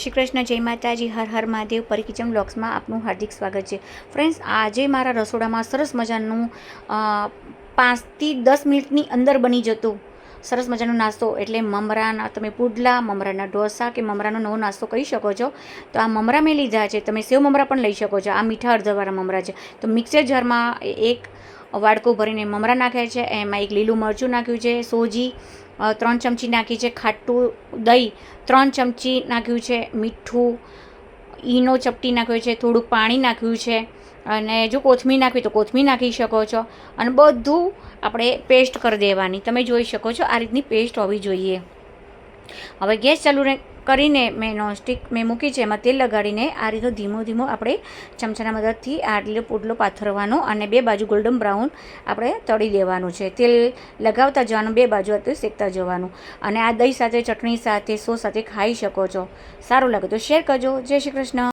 શ્રી કૃષ્ણ, જય માતાજી, હર હર મહાદેવ પરી કિચન બ્લોગ્સમાં આપનું હાર્દિક સ્વાગત છે. ફ્રેન્ડ્સ, આજે મારા રસોડામાં સરસ મજાનું પાંચથી દસ મિનિટની અંદર બની જતું. સરસ મજાનો નાસ્તો એટલે મમરાના, તમે પુડલા, મમરાના ઢોસા કે મમરાનો નવો નાસ્તો કહી શકો છો. તો આ મમરા મેં લીધા છે, તમે સેવ મમરા પણ લઈ શકો છો. આ મીઠા અડધવાળા મમરા છે. તો મિક્સર જારમાં એક વાડકો ભરીને મમરા નાખ્યા છે, એમાં એક લીલું મરચું નાખ્યું છે, સોજી ત્રણ ચમચી નાખી છે, ખાટું દહીં, ત્રણ ચમચી નાખ્યું છે, મીઠું, ઈનો ચપટી નાખ્યો છે, થોડુંક પાણી નાખ્યું છે, અને જો કોથમીર નાખવી તો કોથમીર નાખી શકો છો, અને બધું આપણે પેસ્ટ કરી દેવાની. તમે જોઈ શકો છો આ રીતની પેસ્ટ હોવી જોઈએ. હવે ગેસ ચાલુ કરીને મેં નોનસ્ટિક મેં મૂકી છે. એમાં તેલ લગાડીને આ રીતે ધીમો ધીમો આપણે ચમચાના મદદથી આટલો લીલો પાથરવાનો અને બે બાજુ ગોલ્ડન બ્રાઉન આપણે તળી દેવાનું છે. તેલ લગાવતા જવાનું, બે બાજુ હતું શેકતા જવાનું. અને આ દહીં સાથે, ચટણી સાથે, સોસ સાથે ખાઈ શકો છો. સારું લાગે તો શેર કરજો. જય શ્રી કૃષ્ણ.